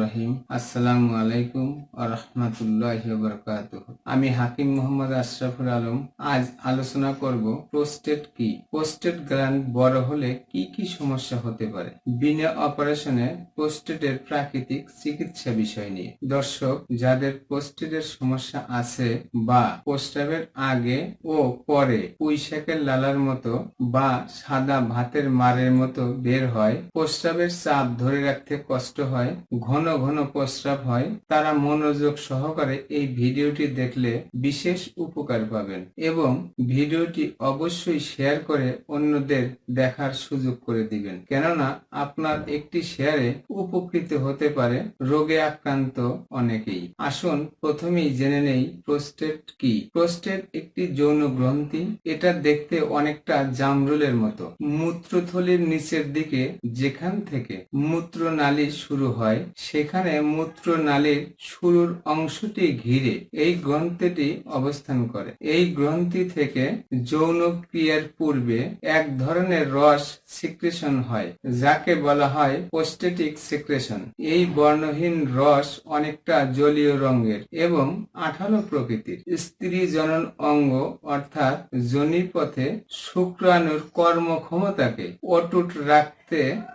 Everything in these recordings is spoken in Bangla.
রহিম। আলাইকুম আমি হাকিম মোহাম্মদ আশরাফুল আলম। আজ আলোচনা করব প্রোস্টেট কি? প্রোস্টেট গ্ল্যান্ড বড় হলে কি কি সমস্যা হতে পারে? বিনা অপারেশনে প্রোস্টেটের প্রাকৃতিক চিকিৎসা বিষয় নিয়ে। দর্শক, যাদের প্রোস্টেটের সমস্যা আছে বা প্রস্রাবের আগে ও পরে পুঁইশাকের লালার মতো বা সাদা ভাতের মারের মতো বের হয়, প্রস্রাবের চাপ ধরে রাখতে কষ্ট হয়, ঘন ঘন প্রস্রাব হয়, তারা মনোযোগ সহকারে এই ভিডিওটি দেখলে বিশেষ উপকার পাবেন এবং ভিডিওটি অবশ্যই শেয়ার করে অন্যদের দেখার সুযোগ করে দিবেন। কেননা আপনার একটি শেয়ারে উপকৃত হতে পারে রোগে আক্রান্ত অনেকেই। আসুন প্রথমেই জেনে নেই প্রোস্টেট কি। প্রোস্টেট একটি যৌন গ্রন্থি, এটা দেখতে অনেকটা জামরুলের মতো। মূত্রথলির নিচের দিকে যেখান থেকে মূত্রনালী শুরু হয়। সেখানে মূত্রনালীর শুরুর অংশটি ঘিরে এই গ্রন্থিটি অবস্থান করে। এই গ্রন্থি থেকে যৌন ক্রিয়ার পূর্বে এক ধরনের রস সিক্রেশন হয়, যাকে বলা হয় পোস্টেটিক সিক্রেশন। এই বর্ণহীন রস অনেকটা জলীয় রঙের এবং আঠালো প্রকৃতির। স্ত্রী জনন অঙ্গ, অর্থাৎ যোনির পথে শুক্রাণুর কর্মক্ষমতাকে অটুট রাখতে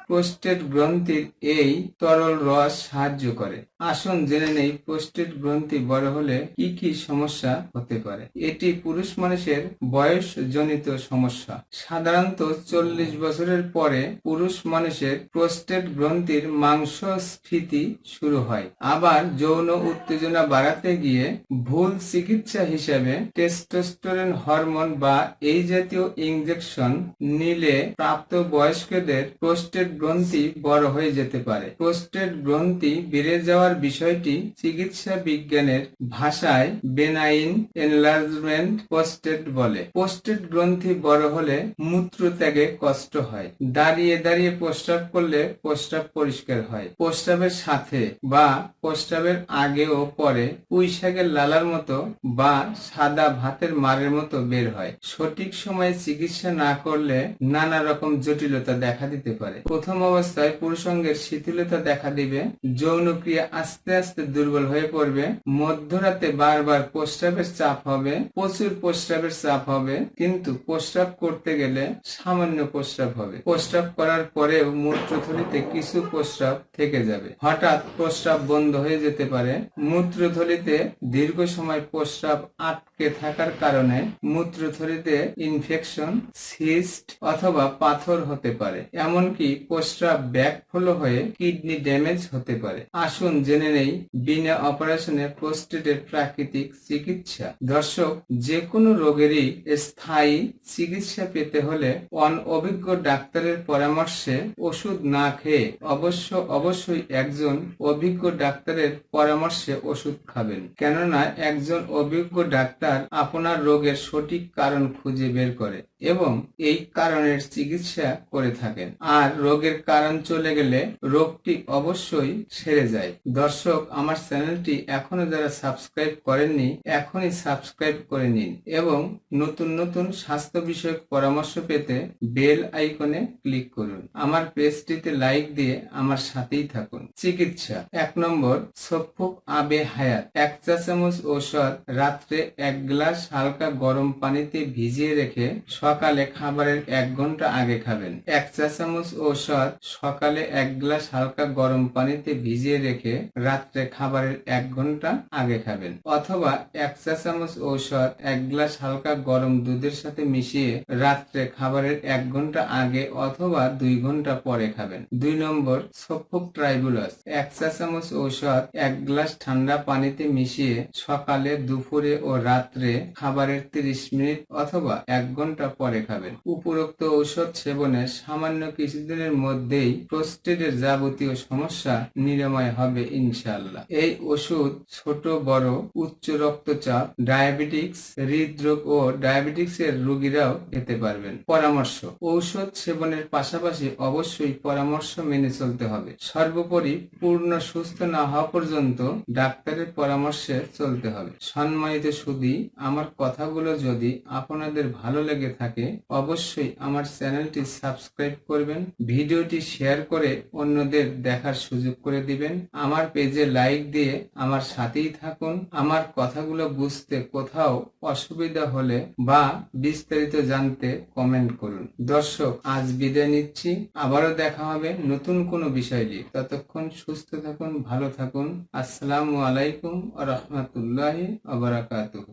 প্রোস্টেট গ্রন্থির এই তরল রস সাহায্য করে। আসুন জেনে নেই প্রোস্টেট গ্রন্থি বড় হলে কি কি সমস্যা হতে পারে। এটি পুরুষ মানুষের বয়স জনিত সমস্যা। সাধারণত চল্লিশ বছরের পরে পুরুষ মানুষের প্রোস্টেট গ্রন্থির মাংস স্ফীতি শুরু হয়। আবার যৌন উত্তেজনা বাড়াতে গিয়ে ভুল চিকিৎসা হিসেবে টেস্টোস্টেরন হরমোন বা এই জাতীয় ইনজেকশন নিলে প্রাপ্ত বয়স্কদের প্রোস্টেট গ্রন্থি বড় হয়ে যেতে পারে। প্রোস্টেট গ্রন্থি বেড়ে যাওয়ার বিষয়টি চিকিৎসা বিজ্ঞানের ভাষায় বেনাইন এনলার্জমেন্ট প্রোস্টেট বলে। প্রোস্টেট গ্রন্থি বড় হলে মূত্র ত্যাগে কষ্ট হয়। দাঁড়িয়ে দাঁড়িয়ে প্রস্রাব করলে প্রস্রাব পরিষ্কার হয়। প্রস্রাবের সাথে বা প্রস্রাবের আগে ও পরে পুঁইশাকের লালার মতো বা সাদা ভাতের মারের মতো বের হয়। সঠিক সময়ে চিকিৎসা না করলে নানা রকম জটিলতা দেখা দিতে পারে। প্রথম অবস্থায় পুরুষঙ্গের শিথিলতা দেখা দিবে। যৌনক্রিয়া আস্তে আস্তে দুর্বল হয়ে পড়বে। মধ্যরাতে বারবার প্রস্রাবের চাপ হবে, প্রচুর প্রস্রাবের চাপ হবে, কিন্তু প্রস্রাব করতে গেলে সামান্য প্রস্রাব হবে। প্রস্রাব করার পরেও মূত্রথলিতে কিছু প্রস্রাব থেকে যাবে। হঠাৎ প্রস্রাব বন্ধ হয়ে যেতে পারে। মূত্রথলিতে দীর্ঘ সময় প্রস্রাব আটকে থাকার কারণে মূত্রথলিতে ইনফেকশন সিস্ট অথবা পাথর হতে পারে। এমনকি প্রস্রাব ব্যাকফ্লো হয়ে কিডনি ড্যামেজ হতে পারে। আসুন জেনে নেই, বিনা অপারেশনে প্রোস্টেটের প্রাকৃতিক চিকিৎসা। দর্শক যে কোনো রোগেরই স্থায়ী চিকিৎসা পেতে হলে অন অভিজ্ঞ ডাক্তারের পরামর্শে ওষুধ না খেয়ে অবশ্য অবশ্যই একজন অভিজ্ঞ ডাক্তারের পরামর্শে ওষুধ খাবেন। কেননা, একজন অভিজ্ঞ ডাক্তার আপনার রোগের সঠিক কারণ খুঁজে বের করে এবং এই কারণের চিকিৎসা করে থাকেন। আর রোগের কারণ চলে গেলে রোগটি অবশ্যই সেরে যায়। দর্শক, আমার চ্যানেলটি এখনও যারা সাবস্ক্রাইব করেননি, এখনই সাবস্ক্রাইব করে নিন এবং নতুন নতুন স্বাস্থ্য বিষয়ক পরামর্শ পেতে বেল আইকনে ক্লিক করুন। আমার পেজটিতে লাইক দিয়ে আমার সাথেই থাকুন। চিকিৎসা, এক নম্বর, সফুক আবে হায়াত। এক চা চামচ ঔষধ রাত্রে এক গ্লাস হালকা গরম পানিতে ভিজিয়ে রেখে সকালে খাবারের এক ঘণ্টা আগে খাবেন। এক চা চামচ ঔষধ সকালে এক গ্লাস হালকা গরম পানিতে ভিজিয়ে রেখে রাত্রে খাবারের এক ঘণ্টা আগে খাবেন। অথবা এক চা চামচ ঔষধ, এক গ্লাস হালকা গরম দুধের সাথে মিশিয়ে রাত্রে খাবারের এক ঘণ্টা আগে অথবা দুই ঘণ্টা পরে খাবেন। দুই নম্বর, সফুক ট্রাইবুলাস। এক চা চামচ ঔষধ, এক গ্লাস ঠান্ডা পানিতে মিশিয়ে সকালে, দুপুরে ও রাত্রে খাবারের তিরিশ মিনিট অথবা এক ঘণ্টা পরে খাবেন। উপরোক্ত ঔষধ সেবনে সামান্য কিছুদিনের মধ্যেই প্রোস্টেটের যাবতীয় সমস্যা নিরাময় হবে ইনশাআল্লাহ। এই ওষুধ ছোট, বড়, উচ্চ রক্তচাপ, ডায়াবেটিক্স, হৃদরোগ ও ডায়াবেটিক্স এর রোগীরাও খেতে পারবেন। পরামর্শ, ঔষধ সেবনের পাশাপাশি অবশ্যই পরামর্শ মেনে চলতে হবে। সর্বোপরি পূর্ণ সুস্থ না হওয়া পর্যন্ত ডাক্তারের পরামর্শে চলতে হবে। সম্মানিত সুদী, আমার কথাগুলো যদি আপনাদের ভালো লেগে থাকে, অবশ্যই আমার চ্যানেলটি সাবস্ক্রাইব করবেন, ভিডিওটি শেয়ার করে অন্যদের দেখার সুযোগ করে দিবেন। আমার পেজে লাইক দিয়ে আমার সাথেই থাকুন। আমার কথাগুলো বুঝতে কোথাও অসুবিধা হলে বা বিস্তারিত জানতে কমেন্ট করুন। দর্শক, আজ বিদায় নিচ্ছি। আবারও দেখা হবে নতুন কোনো বিষয় নিয়ে। ততক্ষণ সুস্থ থাকুন, ভালো থাকুন। আসসালামু আলাইকুম রহমতুল্লাহ রহমতুল্লাহি আবরাকাতুহ